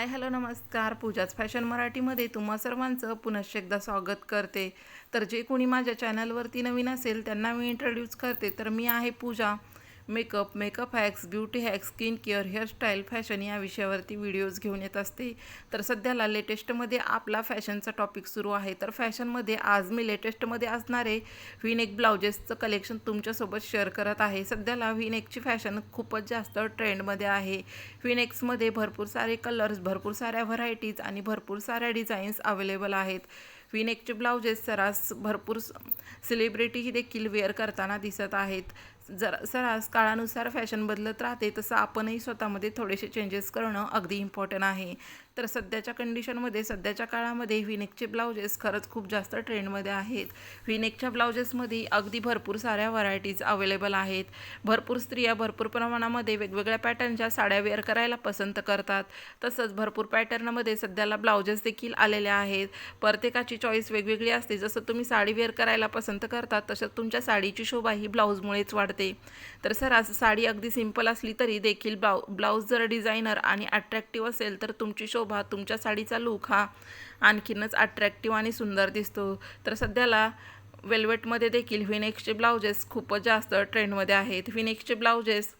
Hi hello नमस्कार. पूजाच fashion मराठीमध्ये तुम्हा सर्वांचं पुनश्च एकदा स्वागत करते. तर जे कोणी माझ्या चॅनलवरती नवीन असेल त्यांना मी इंट्रोड्यूस करते. तर मी आहे Pooja. Makeup makeup hacks beauty hacks skin care hairstyle fashion या विषयावरती व्हिडिओज घेऊन येत असते. तर सध्याला लेटेस्टमध्ये आपला फॅशनचा टॉपिक सुरू आहे. तर फॅशनमध्ये आज मी लेटेस्टमध्ये असणारे व्हीनेक ब्लाउजेसचं कलेक्शन तुमच्यासोबत शेअर करत आहे. सध्याला व्हीनेकची फॅशन खूपच जास्त ट्रेंडमध्ये आहे. व्हीनेक्समध्ये भरपूर सारे कलर्स भरपूर साऱ्या व्हरायटीज आणि भरपूर साऱ्या डिझाईन्स अवेलेबल आहेत. व्हीनेकचे ब्लाउजेस सरास भरपूर सेलिब्रिटीही देखील वेअर करताना दिसत आहेत. जर सरास काळानुसार फॅशन बदलत राहते तसं आपणही स्वतःमध्ये थोडेसे चेंजेस करणं अगदी इम्पॉर्टंट आहे. तर सध्याच्या कंडिशनमध्ये सध्याच्या काळामध्ये विनेकचे ब्लाउजेस खरंच खूप जास्त ट्रेंडमध्ये आहेत. विनेकच्या ब्लाउजेसमध्ये अगदी भरपूर साऱ्या व्हरायटीज अवेलेबल आहेत. भरपूर स्त्रिया भरपूर प्रमाणामध्ये वेगवेगळ्या पॅटर्नच्या साड्या वेअर करायला पसंत करतात. तसंच भरपूर पॅटर्नमध्ये सध्याला ब्लाउजेस देखील आलेले आहेत. प्रत्येकाची चॉईस वेगवेगळी असते. जसं तुम्ही साडी वेअर करायला पसंत करतात तसं तुमच्या साडीची शोभा ही ब्लाऊजमुळेच वाढते. तर सर आज साडी अगदी सिंपल असली तरी देखील ब्लाउ ब्लाऊज जर डिझायनर आणि अट्रॅक्टिव्ह असेल तर तुमची शोभा तुमच्या साडीचा लुक हा आणखीनच अट्रॅक्टिव्ह आणि सुंदर दिसतो. तर सध्याला वेल्वेटमध्ये देखील व्हिनेक्सचे ब्लाउजेस खूपच जास्त ट्रेंडमध्ये आहेत. व्हिनेक्सचे ब्लाउजेस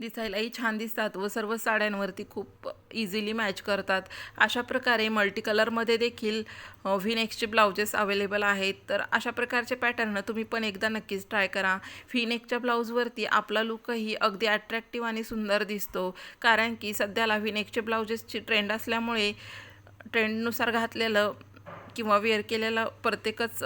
दिसायलाही छान दिसतात व सर्व साड्यांवरती खूप इझिली मॅच करतात. अशा प्रकारे मल्टी कलरमध्ये देखील व्हीनेक्सचे ब्लाउजेस अवेलेबल आहेत. तर अशा प्रकारचे पॅटर्न तुम्ही पण एकदा नक्कीच ट्राय करा. व्हीनेकच्या ब्लाऊजवरती आपला लुकही अगदी अट्रॅक्टिव्ह आणि सुंदर दिसतो. कारण की सध्याला व्हीनेकचे ब्लाउजेसची ट्रेंड असल्यामुळे ट्रेंडनुसार घातलेलं किंवा वेअर केलेलं प्रत्येकच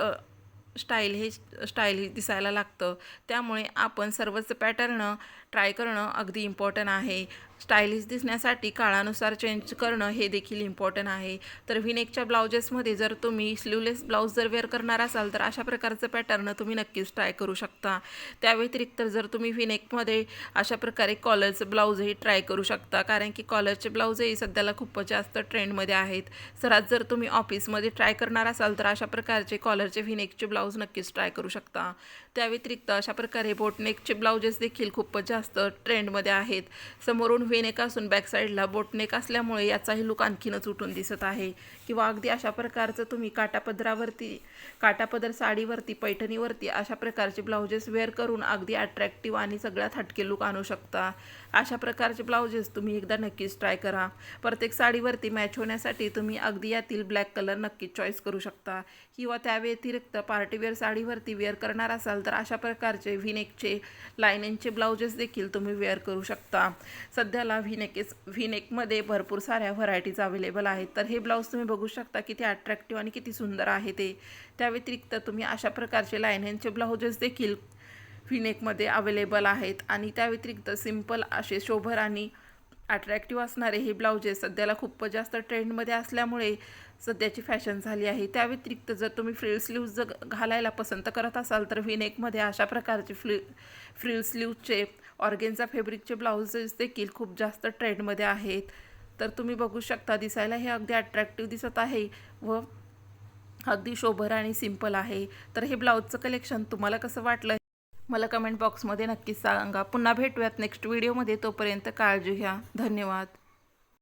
स्टाईल हे स्टाईल दिसायला लागतं. त्यामुळे आपण सर्वच पॅटर्न ट्राय करणं अगदी इम्पॉर्टंट आहे. स्टायलिश दिसण्यासाठी काळानुसार चेंज करणं हे देखील इम्पॉर्टंट आहे. तर व्हिनेकच्या ब्लाउजेसमध्ये जर तुम्ही स्लीवलेस ब्लाऊज जर वेअर करणार असाल तर अशा प्रकारचं पॅटर्न तुम्ही नक्कीच ट्राय करू शकता. त्या व्यतिरिक्त जर तुम्ही व्हिनेकमध्ये अशा प्रकारे कॉलरचं ब्लाऊजही ट्राय करू शकता. कारण की कॉलरचे ब्लाऊजही सध्याला खूपच जास्त ट्रेंडमध्ये आहेत. सर आज जर तुम्ही ऑफिसमध्ये ट्राय करणार असाल तर अशा प्रकारचे कॉलरचे व्हिनेकचे ब्लाऊज नक्कीच ट्राय करू शकता. त्या व्यतिरिक्त अशा प्रकारे बोटनेकचे ब्लाउजेस देखील खूपच जास्त ट्रेंडमध्ये आहेत. समोरून व्हीनेक असून बॅक साईडला बोटनेक असल्यामुळे याचाही लुक आणखीनच उठून दिसत आहे. किंवा अगदी अशा प्रकारचं तुम्ही काटापदरावरती काटापदर साडीवरती पैठणीवरती अशा प्रकारचे ब्लाउजेस वेअर करून अगदी अट्रॅक्टिव्ह आणि सगळ्यात हटके लुक आणू शकता. अशा प्रकारचे ब्लाउजेस तुम्ही एकदा नक्कीच ट्राय करा. प्रत्येक साडीवरती मॅच होण्यासाठी तुम्ही अगदी यातील ब्लॅक कलर नक्कीच चॉईस करू शकता. किंवा त्या व्यतिरिक्त पार्टीवेअर साडीवरती वेअर करणार असाल तर अशा प्रकारचे व्हिनेकचे लायनिंगचे ब्लाउजेस देखील तुम्ही वेअर करू शकता. सध्या सध्याला व्हीनेकेस व्हीनेकमध्ये भरपूर साऱ्या व्हरायटीज अवेलेबल आहेत. तर हे ब्लाऊज तुम्ही बघू शकता किती अट्रॅक्टिव्ह आणि किती सुंदर आहे ते. त्या व्यतिरिक्त तुम्ही अशा प्रकारचे लायनिंगचे ब्लाउजेस देखील व्हीनेकमध्ये अवेलेबल आहेत. आणि त्या व्यतिरिक्त सिंपल असे शोभर आणि अट्रॅक्टिव्ह असणारे हे ब्लाउजेस सध्याला खूपच जास्त ट्रेंडमध्ये असल्यामुळे सध्याची फॅशन झाली आहे. त्या व्यतिरिक्त जर तुम्ही फ्रिल स्लीव्ज जर घालायला पसंत करत असाल तर व्हिनेकमध्ये अशा प्रकारचे फ्लि फ्रिल स्लीवचे ऑर्गेनचा फेब्रिकचे ब्लाउजेस देखील खूप जास्त ट्रेंडमध्ये आहेत. तर तुम्ही बघू शकता दिसायला हे अगदी अट्रॅक्टिव्ह दिसत आहे व अगदी शोभर आणि सिंपल आहे. तर हे ब्लाऊजचं कलेक्शन तुम्हाला कसं वाटलं? मला कमेंट बॉक्समध्ये नक्कीच सांगा. पुन्हा भेटूयात नेक्स्ट व्हिडिओमध्ये तोपर्यंत काळजी घ्या. धन्यवाद.